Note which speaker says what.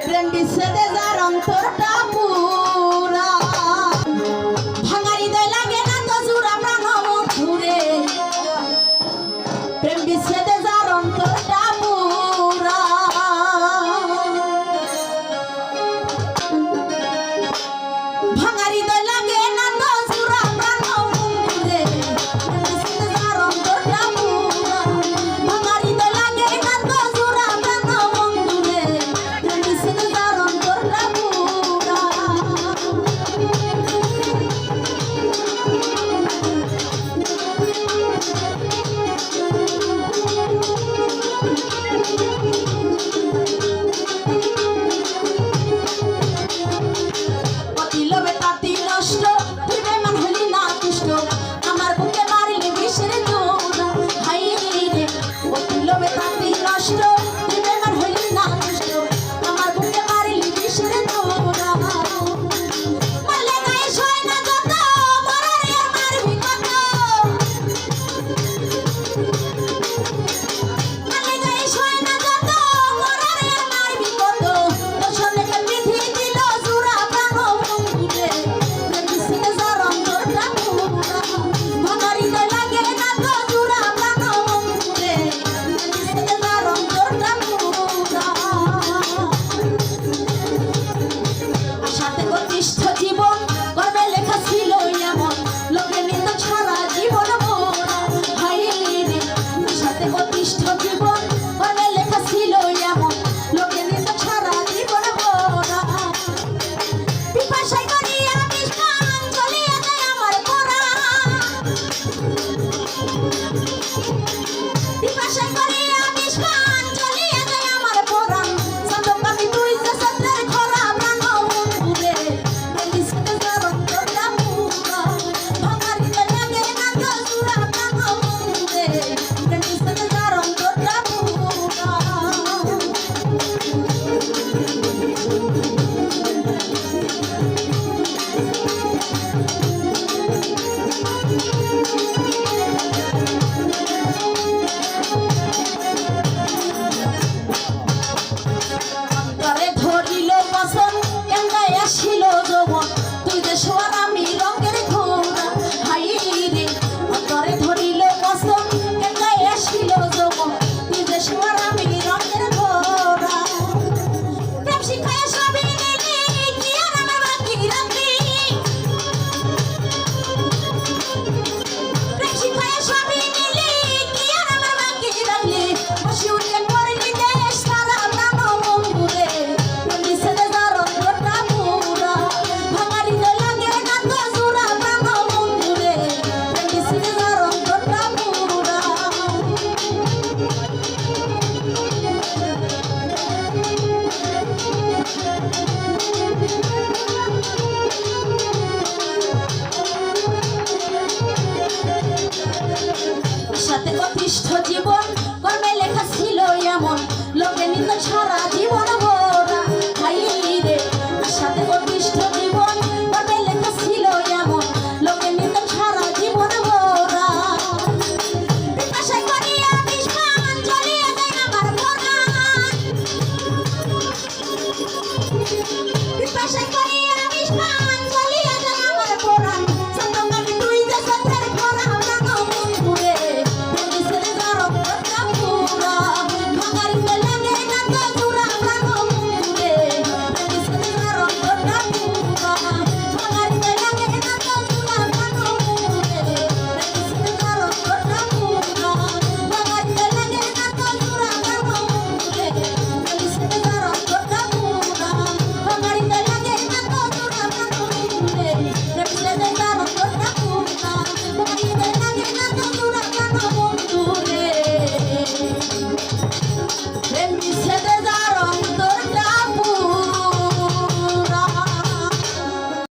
Speaker 1: প্রেম যার অন্তরটা পুর জীবন কর্মে লেখা